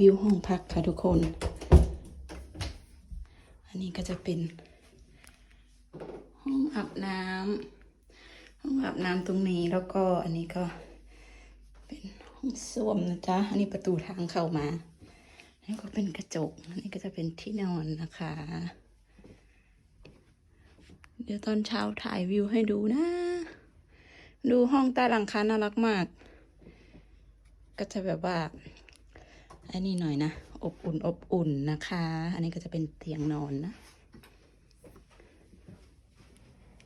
วิวห้องพักค่ะทุกคน อันนี้ก็จะเป็นห้องอาบน้ำห้องอาบน้ำตรงนี้แล้วก็อันนี้ก็เป็นห้องส้วมนะจ๊ะ อันนี้ประตูทางเข้ามาอันนี้ก็เป็นกระจก อันนี้ก็จะเป็นที่นอนนะคะ เดี๋ยวตอนเช้าถ่ายวิวให้ดูนะ ดูห้องใต้หลังคาน่ารักมาก ก็จะแบบว่า อันนี้หน่อยนะ อบอุ่นอบอุ่นนะคะ อันนี้ก็จะเป็นเตียงนอนนะ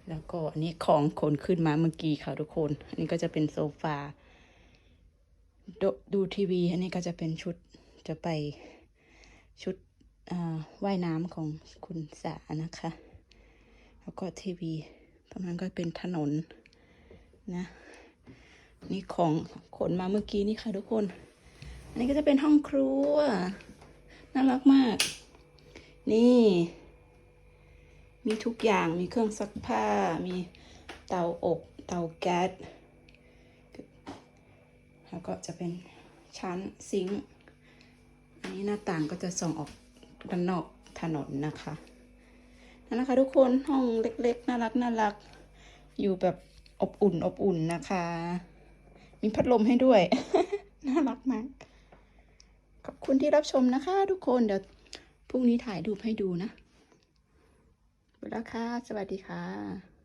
แล้วก็อันนี้ของขนขึ้นมาเมื่อกี้ค่ะทุกคน อันนี้ก็จะเป็นโซฟาดดูทีวี อันนี้ก็จะเป็นชุดจะไปชุดว่ายน้ำของคุณสานะคะ แล้วก็ทีวีตรงนั้นก็เป็นถนนนะ นี่ของขนมาเมื่อกี้นี่ค่ะทุกคน อันนี้ก็จะเป็นห้องครัว น่ารักมาก นี่ มีทุกอย่าง มีเครื่องซักผ้า มีเตาอบ เตาแก๊ส แล้วก็จะเป็นชั้นซิงค์ อันนี้หน้าต่างก็จะส่องออกด้านนอกถนนนะคะนั่นนะคะทุกคน ห้องเล็กๆ น่ารักน่ารัก อยู่แบบอบอุ่นอบอุ่นนะคะ มีพัดลมให้ด้วย น่ารักมาก อบคุณที่รับชมนะคะ ทุกคนเดี๋ยวพรุ่งนี้ถ่ายรูปให้ดูนะไปแล้วค่ะ สวัสดีค่ะ